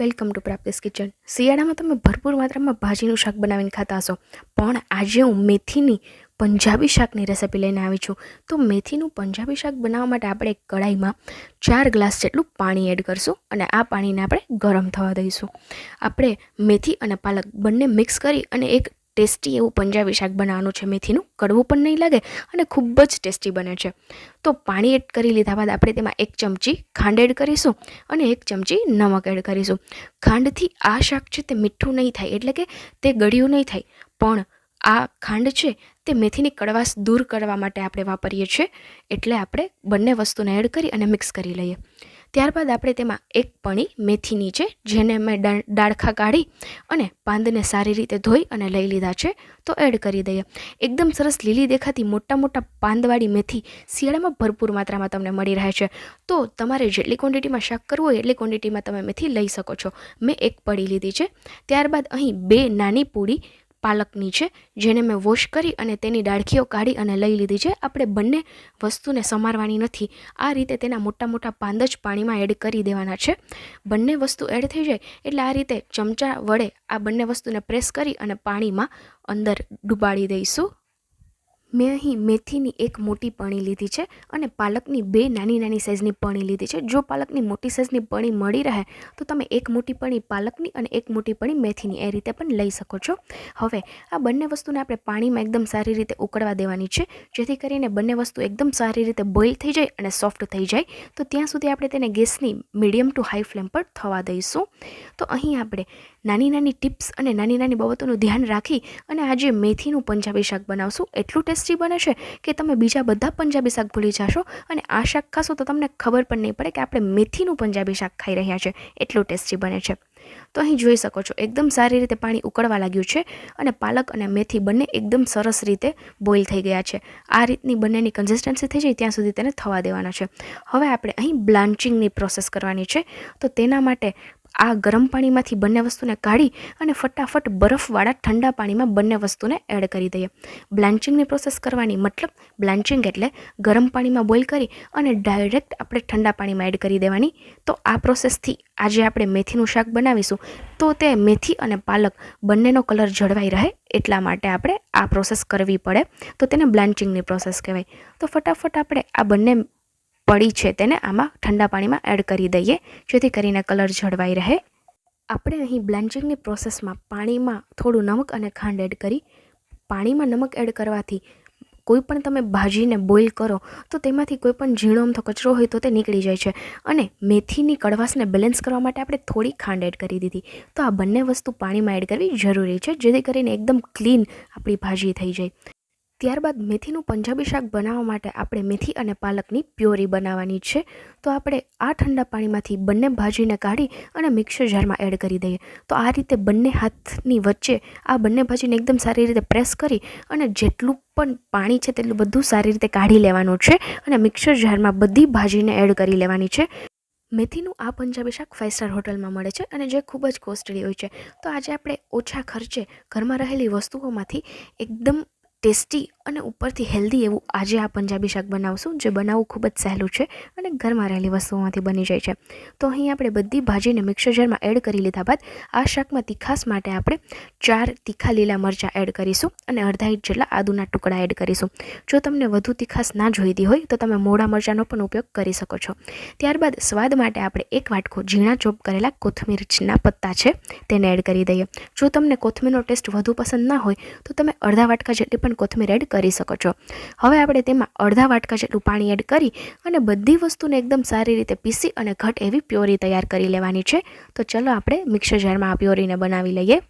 Welcome to પ્રાપ્તિસ kitchen. શિયાળામાં તમે ભરપૂર માત્રામાં ભાજીનું શાક બનાવીને ખાતા હશો. પણ આજે હું મેથીની પંજાબી શાકની રેસિપી લઈને આવી છું. તો મેથીનું પંજાબી શાક બનાવવા માટે આપણે કઢાઈમાં ચાર ગ્લાસ જેટલું પાણી એડ કરશું અને આ પાણીને આપણે ગરમ થવા દઈશું. આપણે મેથી અને પાલક બંને મિક્સ કરી અને એક ટેસ્ટી એવું પંજાબી શાક બનાવવાનું છે, મેથીનું કડવું પણ નહીં લાગે અને ખૂબ જ ટેસ્ટી બને છે. તો પાણી એડ કરી લીધા બાદ આપણે તેમાં એક ચમચી ખાંડ એડ કરીશું અને એક ચમચી નમક એડ કરીશું. ખાંડથી આ શાક છે તે મીઠું નહીં થાય, એટલે કે તે ગળ્યું નહીં થાય. પણ આ ખાંડ છે તે મેથીની કડવાશ દૂર કરવા માટે આપણે વાપરીએ છીએ, એટલે આપણે બંને વસ્તુને એડ કરી અને મિક્સ કરી લઈએ. ત્યારબાદ આપણે તેમાં એક પણી મેથીની છે, જેને મેં ડાળખા કાઢી અને પાંદને સારી રીતે ધોઈ અને લઈ લીધા છે, તો એડ કરી દઈએ. એકદમ સરસ લીલી દેખાતી મોટા મોટા પાંદવાળી મેથી શિયાળામાં ભરપૂર માત્રામાં તમને મળી રહે છે. તો તમારે જેટલી ક્વોન્ટિટીમાં શાક કરવું હોય, એટલી ક્વોન્ટિટીમાં તમે મેથી લઈ શકો છો. મેં એક પડી લીધી છે. ત્યારબાદ અહીં બે નાની પૂડી પાલકની છે, જેને મેં વોશ કરી અને તેની ડાળખીઓ કાઢી અને લઈ લીધી છે. આપણે બંને વસ્તુને સમારવાની નથી. આ રીતે તેના મોટા મોટા પાંદ જ પાણીમાં એડ કરી દેવાના છે. બંને વસ્તુ એડ થઈ જાય એટલે આ રીતે ચમચા વડે આ બંને વસ્તુને પ્રેસ કરી અને પાણીમાં અંદર ડૂબાડી દઈશું. મેં અહીં મેથીની એક મોટી પણી લીધી છે અને પાલકની બે નાની નાની સાઇઝની પણી લીધી છે. જો પાલકની મોટી સાઇઝની પણી મળી રહે, તો તમે એક મોટી પણી પાલકની અને એક મોટી પણી મેથીની એ રીતે પણ લઈ શકો છો. હવે, આ બંને વસ્તુને આપણે પાણીમાં એકદમ સારી રીતે ઉકળવા દેવાની છે. જેથી કરીને બંને વસ્તુ એકદમ સારી રીતે બોઇલ થઈ જાય અને સોફ્ટ થઈ જાય. તો ત્યાં સુધી આપણે તેને ગેસની મીડિયમ ટુ હાઈ ફ્લેમ પર થવા દઈશું. તો અહીં આપણે નાની નાની ટિપ્સ અને નાની નાની બાબતોનું ધ્યાન રાખી અને આજે મેથીનું પંજાબી શાક બનાવશું. એટલું ટેસ્ટી બને છે કે તમે બીજા બધા પંજાબી શાક ભૂલી જશો અને આ શાક ખાશો તો તમને ખબર પણ નહીં પડે કે આપણે મેથીનું પંજાબી શાક ખાઈ રહ્યા છે. એટલું ટેસ્ટી બને છે. તો અહીં જોઈ શકો છો, એકદમ સારી રીતે પાણી ઉકળવા લાગ્યું છે અને પાલક અને મેથી બંને એકદમ સરસ રીતે બોઇલ થઈ ગયા છે. આ રીતની બંનેની કન્સિસ્ટન્સી થઈ જાય ત્યાં સુધી તેને થવા દેવાના છે. હવે આપણે અહીં બ્લાન્ચિંગની પ્રોસેસ કરવાની છે. તો તેના માટે આ ગરમ પાણીમાંથી બંને વસ્તુને કાઢી અને ફટાફટ બરફવાળા ઠંડા પાણીમાં બંને વસ્તુને એડ કરી દઈએ. બ્લાન્ચિંગની પ્રોસેસ કરવાની મતલબ બ્લાન્ચિંગ એટલે ગરમ પાણીમાં બોઇલ કરી અને ડાયરેક્ટ આપણે ઠંડા પાણીમાં એડ કરી દેવાની. તો આ પ્રોસેસથી આજે આપણે મેથીનું શાક બનાવીશું. તો તે મેથી અને પાલક બંનેનો કલર જળવાઈ રહે એટલા માટે આપણે આ પ્રોસેસ કરવી પડે. તો તેને બ્લાન્ચિંગની પ્રોસેસ કહેવાય. તો ફટાફટ આપણે આ બંને પડી છે તેને આમાં ઠંડા પાણીમાં એડ કરી દઈએ, જેથી કરીને કલર જળવાઈ રહે. આપણે અહીં બ્લેન્ચિંગની પ્રોસેસમાં પાણીમાં થોડું નમક અને ખાંડ એડ કરી, પાણીમાં નમક એડ કરવાથી કોઈ પણ તમે ભાજીને બોઇલ કરો, તો તેમાંથી કોઈ પણ ઝીણો અમથો કચરો હોય તો તે નીકળી જાય છે. અને મેથીની કડવાશને બેલેન્સ કરવા માટે આપણે થોડી ખાંડ એડ કરી દીધી. તો આ બંને વસ્તુ પાણીમાં એડ કરવી જરૂરી છે, જેથી કરીને એકદમ ક્લીન આપણી ભાજી થઈ જાય. ત્યારબાદ મેથીનું પંજાબી શાક બનાવવા માટે આપણે મેથી અને પાલકની પ્યોરી બનાવવાની છે. તો આપણે આ ઠંડા પાણીમાંથી બંને ભાજીને કાઢી અને મિક્સર જારમાં એડ કરી દઈએ. તો આ રીતે બંને હાથની વચ્ચે આ બંને ભાજીને એકદમ સારી રીતે પ્રેસ કરી અને જેટલું પણ પાણી છે તેટલું બધું સારી રીતે કાઢી લેવાનું છે અને મિક્સર જારમાં બધી ભાજીને એડ કરી લેવાની છે. મેથીનું આ પંજાબી શાક ફાઇવ સ્ટાર હોટલમાં મળે છે અને જે ખૂબ જ કોસ્ટલી હોય છે. તો આજે આપણે ઓછા ખર્ચે ઘરમાં રહેલી વસ્તુઓમાંથી એકદમ ટેસ્ટી અને ઉપરથી હેલ્ધી એવું આજે આ પંજાબી શાક બનાવશું, જે બનાવવું ખૂબ જ સહેલું છે અને ઘરમાં રહેલી વસ્તુઓમાંથી બની જાય છે. તો અહીં આપણે બધી ભાજીને મિક્સર જારમાં એડ કરી લીધા બાદ, આ શાકમાં તીખાસ માટે આપણે ચાર તીખા લીલા મરચાં એડ કરીશું અને અડધા ઇંચ જેટલા આદુના ટુકડા એડ કરીશું. જો તમને વધુ તીખાસ ના જોઈતી હોય, તો તમે મોડા મરચાંનો પણ ઉપયોગ કરી શકો છો. ત્યારબાદ સ્વાદ માટે આપણે એક વાટકો ઝીણા ચોપ કરેલા કોથમીરના પત્તા છે, તેને એડ કરી દઈએ. જો તમને કોથમીરનો ટેસ્ટ વધુ પસંદ ના હોય, તો તમે અડધા વાટકા જેટલી કોથમીર એડ કરી શકો છો. હવે આપણે તેમાં અડધા વાટકા જેટલું પાણી એડ કરી અને બધી વસ્તુને એકદમ સારી રીતે પીસી અને ઘટ એવી પ્યોરી તૈયાર કરી લેવાની છે. તો ચલો આપણે મિક્સર જારમાં આ પ્યોરીને બનાવી લઈએ.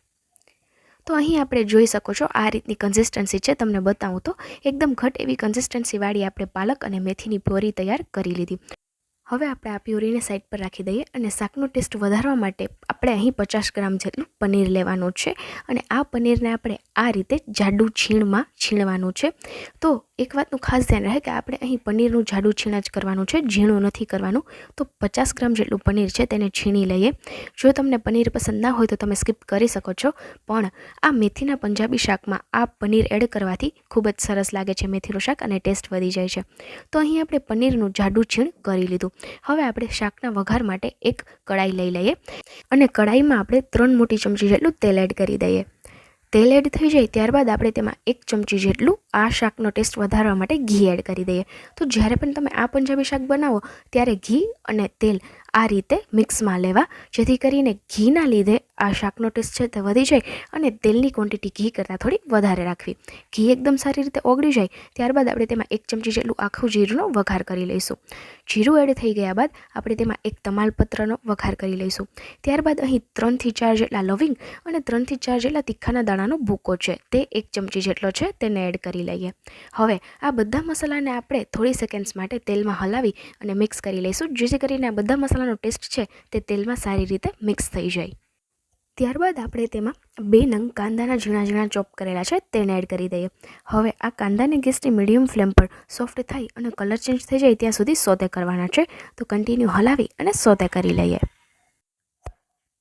તો અહીં આપણે જોઈ શકો છો આ રીતની કન્સિસ્ટન્સી છે. તમને બતાવું તો એકદમ ઘટ એવી કન્સિસ્ટન્સીવાળી આપણે પાલક અને મેથીની પ્યોરી તૈયાર કરી લીધી. હવે આપણે આ પ્યુરીને સાઈડ પર રાખી દઈએ અને શાકનો ટેસ્ટ વધારવા માટે આપણે અહીં પચાસ ગ્રામ જેટલું પનીર લેવાનું છે અને આ પનીરને આપણે આ રીતે જાડું છીણમાં છીણવાનું છે. તો એક વાતનું ખાસ ધ્યાન રહે કે આપણે અહીં પનીરનું જાડું છીણ જ કરવાનું છે, ઝીણું નથી કરવાનું. તો પચાસ ગ્રામ જેટલું પનીર છે તેને છીણી લઈએ. જો તમને પનીર પસંદ ના હોય તો તમે સ્કીપ કરી શકો છો. પણ આ મેથીના પંજાબી શાકમાં આ પનીર એડ કરવાથી ખૂબ જ સરસ લાગે છે મેથીનું શાક અને ટેસ્ટ વધી જાય છે. તો અહીં આપણે પનીરનું જાડું છીણ કરી લીધું. હવે આપણે શાકના વઘાર માટે એક કડાઈ લઈ લઈએ અને કડાઈમાં આપણે ત્રણ મોટી ચમચી જેટલું તેલ એડ કરી દઈએ. તેલ એડ થઈ જાય ત્યારબાદ આપણે તેમાં એક ચમચી જેટલું આ શાકનો ટેસ્ટ વધારવા માટે ઘી એડ કરી દઈએ. તો જ્યારે પણ તમે આ પંજાબી શાક બનાવો, ત્યારે ઘી અને તેલ આ રીતે મિક્સમાં લેવા. જેથી કરીને ઘીના લીધે આ શાકનો ટેસ્ટ છે તે વધી જાય અને તેલની ક્વોન્ટિટી ઘી કરતાં થોડી વધારે રાખવી. ઘી એકદમ સારી રીતે ઓગળી જાય, ત્યારબાદ આપણે તેમાં એક ચમચી જેટલું આખું જીરુંનો વઘાર કરી લઈશું. જીરું એડ થઈ ગયા બાદ આપણે તેમાં એક તમાલપત્રનો વઘાર કરી લઈશું. ત્યારબાદ અહીં ત્રણથી ચાર જેટલા લવિંગ અને ત્રણથી ચાર જેટલા તીખાના દાણાનો ભૂકો છે, તે એક ચમચી જેટલો છે તેને એડ કરી લઈએ. હવે આ બધા મસાલાને આપણે થોડી સેકન્ડ્સ માટે તેલમાં હલાવી અને મિક્સ કરી લઈશું, જેથી કરીને આ બધા મસાલાનો ટેસ્ટ છે તે તેલમાં સારી રીતે મિક્સ થઈ જાય. ત્યારબાદ આપણે તેમાં બે નંગ કાંદાના ઝીણા ઝીણા ચોપ કરેલા છે તેને એડ કરી દઈએ. હવે આ કાંદાને ગેસની મીડિયમ ફ્લેમ પર સોફ્ટ થાય અને કલર ચેન્જ થઈ જાય ત્યાં સુધી સોતે કરવાના છે. તો કન્ટિન્યુ હલાવી અને સોતે કરી લઈએ.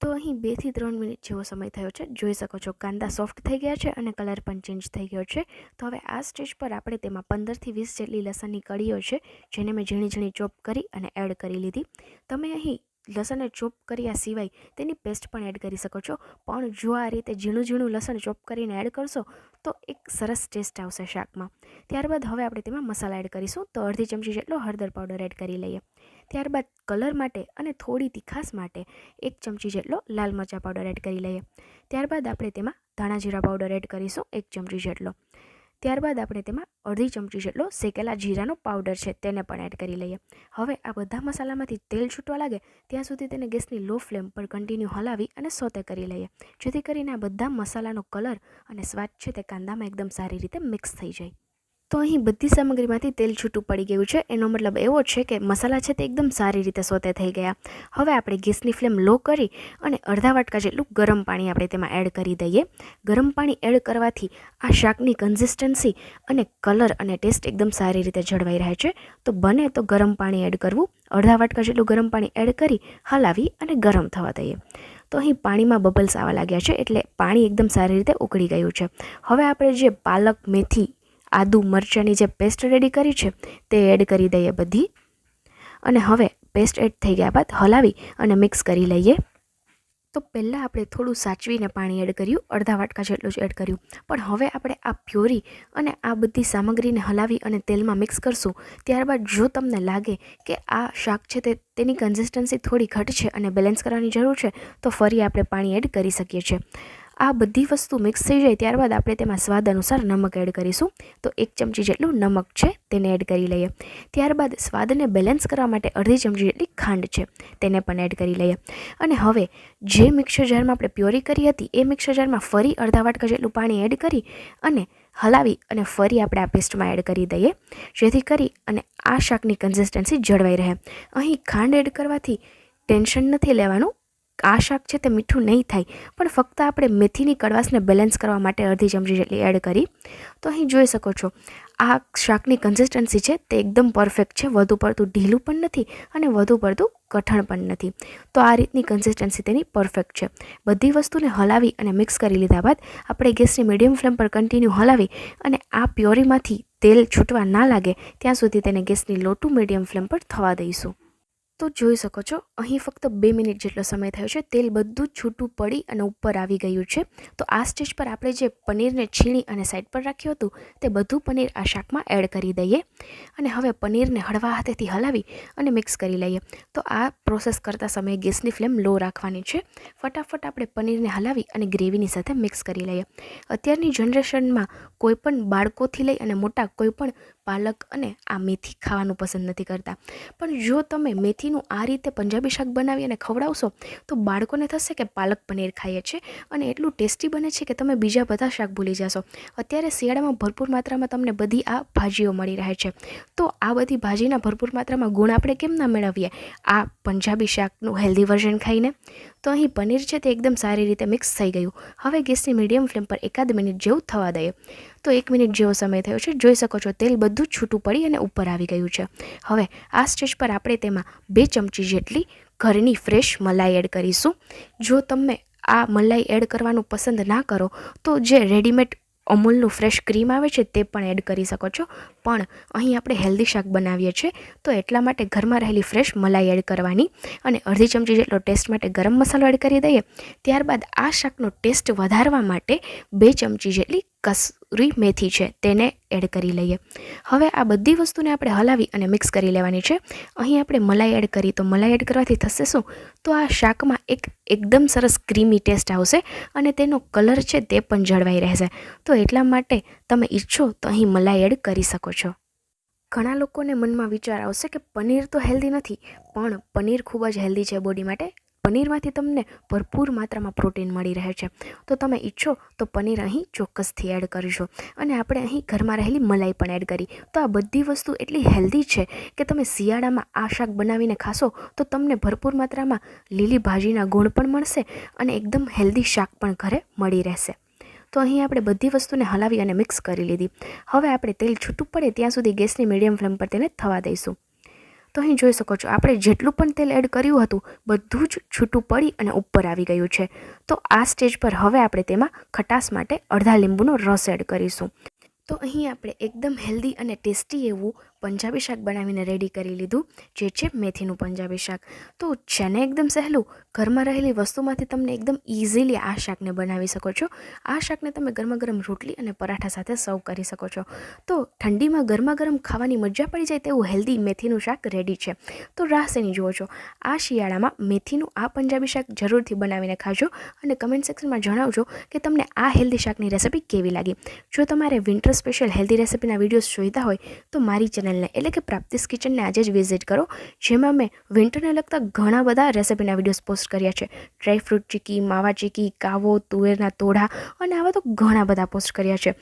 તો અહીં બેથી ત્રણ મિનિટ જેવો સમય થયો છે. જોઈ શકો છો કાંદા સોફ્ટ થઈ ગયા છે અને કલર પણ ચેન્જ થઈ ગયો છે. તો હવે આ સ્ટેજ પર આપણે તેમાં પંદરથી વીસ જેટલી લસણની કળીઓ છે, જેને મેં ઝીણી ઝીણી ચોપ કરી અને એડ કરી લીધી. તમે અહીં લસણને ચોપ કર્યા સિવાય તેની પેસ્ટ પણ એડ કરી શકો છો. પણ જો આ રીતે ઝીણું ઝીણું લસણ ચોપ કરીને એડ કરશો, તો એક સરસ ટેસ્ટ આવશે શાકમાં. ત્યારબાદ હવે આપણે તેમાં મસાલા એડ કરીશું. તો અડધી ચમચી જેટલો હળદર પાવડર એડ કરી લઈએ. ત્યારબાદ કલર માટે અને થોડી તીખાસ માટે એક ચમચી જેટલો લાલ મરચાં પાવડર એડ કરી લઈએ. ત્યારબાદ આપણે તેમાં ધાણા જીરા પાવડર એડ કરીશું, એક ચમચી જેટલો. ત્યારબાદ આપણે તેમાં અડધી ચમચી જેટલો શેકેલા જીરાનો પાવડર છે, તેને પણ એડ કરી લઈએ. હવે આ બધા મસાલામાંથી તેલ છૂટવા લાગે, ત્યાં સુધી તેને ગેસની લો ફ્લેમ પર કન્ટિન્યુ હલાવી અને સોતે કરી લઈએ. જેથી કરીને આ બધા મસાલાનો કલર અને સ્વાદ છે તે કાંદામાં એકદમ સારી રીતે મિક્સ થઈ જાય. તો અહીં બધી સામગ્રીમાંથી તેલ છૂટું પડી ગયું છે. એનો મતલબ એવો છે કે મસાલા છે તે એકદમ સારી રીતે સોતે થઈ ગયા. હવે આપણે ગેસની ફ્લેમ લો કરી અને અડધા વાટકા જેટલું ગરમ પાણી આપણે તેમાં એડ કરી દઈએ. ગરમ પાણી એડ કરવાથી આ શાકની કન્સિસ્ટન્સી અને કલર અને ટેસ્ટ એકદમ સારી રીતે જળવાઈ રહે છે. તો બને તો ગરમ પાણી એડ કરવું. અડધા વાટકા જેટલું ગરમ પાણી એડ કરી, હલાવી અને ગરમ થવા દઈએ. તો અહીં પાણીમાં બબલ્સ આવવા લાગ્યા છે એટલે પાણી એકદમ સારી રીતે ઉકળી ગયું છે. હવે આપણે જે પાલક મેથી આદુ મરચાંની જે પેસ્ટ રેડી કરી છે, તે એડ કરી દઈએ બધી. અને હવે પેસ્ટ એડ થઈ ગયા બાદ હલાવી અને મિક્સ કરી લઈએ. તો પહેલાં આપણે થોડું સાચવીને પાણી એડ કર્યું, અડધા વાટકા જેટલું જ એડ કર્યું. પણ હવે આપણે આ પ્યોરી અને આ બધી સામગ્રીને હલાવી અને તેલમાં મિક્સ કરશું. ત્યારબાદ જો તમને લાગે કે આ શાક છે તે, તેની કન્સિસ્ટન્સી થોડી ઘટ છે અને બેલેન્સ કરવાની જરૂર છે, તો ફરી આપણે પાણી એડ કરી શકીએ છીએ. આ બધી વસ્તુ મિક્સ થઈ જાય ત્યારબાદ આપણે તેમાં સ્વાદ અનુસાર નમક એડ કરીશું. તો એક ચમચી જેટલું નમક છે તેને એડ કરી લઈએ. ત્યારબાદ સ્વાદને બેલેન્સ કરવા માટે અડધી ચમચી જેટલી ખાંડ છે તેને પણ એડ કરી લઈએ. અને હવે જે મિક્સર જારમાં આપણે પ્યોરી કરી હતી, એ મિક્સર જારમાં ફરી અડધા વાટકા જેટલું પાણી એડ કરી અને હલાવી અને ફરી આપણે આ પેસ્ટમાં એડ કરી દઈએ. જેથી કરી અને આ શાકની કન્સિસ્ટન્સી જળવાઈ રહે. અહીં ખાંડ એડ કરવાથી ટેન્શન નથી લેવાનું આ શાક છે તે મીઠું નહીં થાય, પણ ફક્ત આપણે મેથીની કડવાશને બેલેન્સ કરવા માટે અડધી ચમચી જેટલી એડ કરી. તો અહીં જોઈ શકો છો, આ શાકની કન્સિસ્ટન્સી છે તે એકદમ પરફેક્ટ છે, વધુ પડતું ઢીલું પણ નથી અને વધુ પડતું કઠણ પણ નથી. તો આ રીતની કન્સિસ્ટન્સી તેની પરફેક્ટ છે. બધી વસ્તુને હલાવી અને મિક્સ કરી લીધા બાદ આપણે ગેસની મીડિયમ ફ્લેમ પર કન્ટિન્યુ હલાવી અને આ પ્યોરીમાંથી તેલ છૂટવા ના લાગે, ત્યાં સુધી તેને ગેસની લો ટુ મીડિયમ ફ્લેમ પર થવા દઈશું. તો જોઈ શકો છો, અહીં ફક્ત બે મિનિટ જેટલો સમય થયો છે, તેલ બધું છૂટું પડી અને ઉપર આવી ગયું છે. તો આ સ્ટેજ પર આપણે જે પનીરને છીણી અને સાઈડ પર રાખ્યું હતું, તે બધું પનીર આ શાકમાં એડ કરી દઈએ. અને હવે પનીરને હળવા હાથેથી હલાવી અને મિક્સ કરી લઈએ. તો આ પ્રોસેસ કરતા સમયે ગેસની ફ્લેમ લો રાખવાની છે. ફટાફટ આપણે પનીરને હલાવી અને ગ્રેવીની સાથે મિક્સ કરી લઈએ. અત્યારની જનરેશનમાં કોઈપણ બાળકોથી લઈ અને મોટા કોઈપણ પાલક અને આ મેથી ખાવાનું પસંદ નથી કરતા. પણ જો તમે મેથીનું આ રીતે પંજાબી શાક બનાવી અને ખવડાવશો, તો બાળકોને થશે કે પાલક પનીર ખાઈએ છીએ અને એટલું ટેસ્ટી બને છે કે તમે બીજા બધા શાક ભૂલી જશો. અત્યારે શિયાળામાં ભરપૂર માત્રામાં તમને બધી આ ભાજીઓ મળી રહે છે. તો આ બધી ભાજીના ભરપૂર માત્રામાં ગુણ આપણે કેમ ના મેળવીએ? આ પંજાબી શાકનું હેલ્ધી વર્ઝન ખાઈને? તો અહીં પનીર છે તે એકદમ સારી રીતે મિક્સ થઈ ગયું. હવે ગેસની મીડિયમ ફ્લેમ પર એકાદ મિનિટ જેવું થવા દઈએ. તો એક મિનિટ જેવો સમય થયો છે. જોઈ શકો છો, તેલ બધું છૂટું પડી અને ઉપર આવી ગયું છે. હવે આ સ્ટેજ પર આપણે તેમાં બે ચમચી જેટલી ઘરની ફ્રેશ મલાઈ એડ કરીશું. જો તમે આ મલાઈ એડ કરવાનું પસંદ ના કરો, તો જે રેડીમેડ અમૂલનું ફ્રેશ ક્રીમ આવે છે તે પણ એડ કરી શકો છો. પણ અહીં આપણે હેલ્ધી શાક બનાવીએ છીએ, તો એટલા માટે ઘરમાં રહેલી ફ્રેશ મલાઈ એડ કરવાની અને અડધી ચમચી જેટલો ટેસ્ટ માટે ગરમ મસાલો એડ કરી દઈએ. ત્યારબાદ આ શાકનો ટેસ્ટ વધારવા માટે બે ચમચી જેટલી કસૂરી મેથી છે તેને એડ કરી લઈએ. હવે આ બધી વસ્તુને આપણે હલાવી અને મિક્સ કરી લેવાની છે. અહીં આપણે મલાઈ એડ કરી, તો મલાઈ એડ કરવાથી થશે શું? તો આ શાકમાં એક એકદમ સરસ ક્રીમી ટેસ્ટ આવશે અને તેનો કલર છે તે પણ જળવાઈ રહેશે. તો એટલા માટે તમે ઈચ્છો તો અહીં મલાઈ એડ કરી શકો છો. ઘણા લોકોને મનમાં વિચાર આવશે કે પનીર તો હેલ્ધી નથી, પણ પનીર ખૂબ જ હેલ્ધી છે બોડી માટે. પનીરમાંથી તમને ભરપૂર માત્રામાં પ્રોટીન મળી રહે છે. તો તમે ઈચ્છો તો પનીર અહીં ચોક્કસથી એડ કરજો અને આપણે અહીં ઘરમાં રહેલી મલાઈ પણ એડ કરી. તો આ બધી વસ્તુ એટલી હેલ્ધી છે કે તમે શિયાળામાં આ શાક બનાવીને ખાશો તો તમને ભરપૂર માત્રામાં લીલી ભાજીના ગુણ પણ મળશે અને એકદમ હેલ્ધી શાક પણ ઘરે મળી રહેશે. તો અહીં આપણે બધી વસ્તુને હલાવી અને મિક્સ કરી લીધી. હવે આપણે તેલ છૂટું પડે ત્યાં સુધી ગેસની મીડિયમ ફ્લેમ પર તેને થવા દઈશું. તો અહીં જોઈ શકો છો, આપણે જેટલું પણ તેલ એડ કર્યું હતું, બધું જ છૂટું પડી અને ઉપર આવી ગયું છે. તો આ સ્ટેજ પર હવે આપણે તેમાં ખટાશ માટે અડધા લીંબુનો રસ એડ કરીશું. તો અહીં આપણે એકદમ હેલ્ધી અને ટેસ્ટી એવું પંજાબી શાક બનાવીને રેડી કરી લીધું, જે છે મેથીનું પંજાબી શાક. તો છે ને એકદમ સહેલું, ઘરમાં રહેલી વસ્તુમાંથી તમને એકદમ ઇઝીલી આ શાકને બનાવી શકો છો. આ શાકને તમે ગરમા ગરમ રોટલી અને પરાઠા સાથે સર્વ કરી શકો છો. તો ઠંડીમાં ગરમા ગરમ ખાવાની મજા પડી જાય તેવું હેલ્ધી મેથીનું શાક રેડી છે. તો રાહ શેની જુઓ છો? આ શિયાળામાં મેથીનું આ પંજાબી શાક જરૂરથી બનાવીને ખાજો અને કમેન્ટ સેક્શનમાં જણાવજો કે તમને આ હેલ્ધી શાકની રેસિપી કેવી લાગી. જો તમારે વિન્ટર સ્પેશિયલ હેલ્ધી રેસિપીના વિડીયોઝ જોઈતા હોય, તો મારી ચેનલ ચેનલને એટલે કે પ્રાપ્તિસ કિચનને આજે જ વિઝિટ કરો, જેમાં મેં વિન્ટરને લગતા ઘણા બધા રેસિપીના વિડીયોઝ પોસ્ટ કર્યા છે. ડ્રાયફ્રૂટ ચીકી, માવા ચીકી, કાવો, તુવેરના તોડા અને આવા તો ઘણા બધા પોસ્ટ કર્યા છે.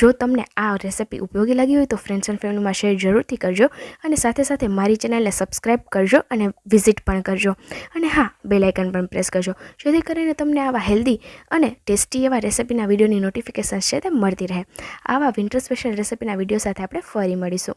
જો તમને આ રેસિપી ઉપયોગી લાગી હોય તો ફ્રેન્ડ્સ એન્ડ ફેમિલીમાં શેર જરૂરથી કરજો અને સાથે સાથે મારી ચેનલને સબસ્ક્રાઈબ કરજો અને વિઝિટ પણ કરજો. અને હા બેલાઇકન પણ પ્રેસ કરજો, જેથી કરીને તમને આવા હેલ્ધી અને ટેસ્ટી એવા રેસિપીના વિડીયોની નોટિફિકેશન છે તે મળતી રહે. આવા વિન્ટર સ્પેશિયલ રેસિપીના વીડિયો સાથે આપણે ફરી મળીશું.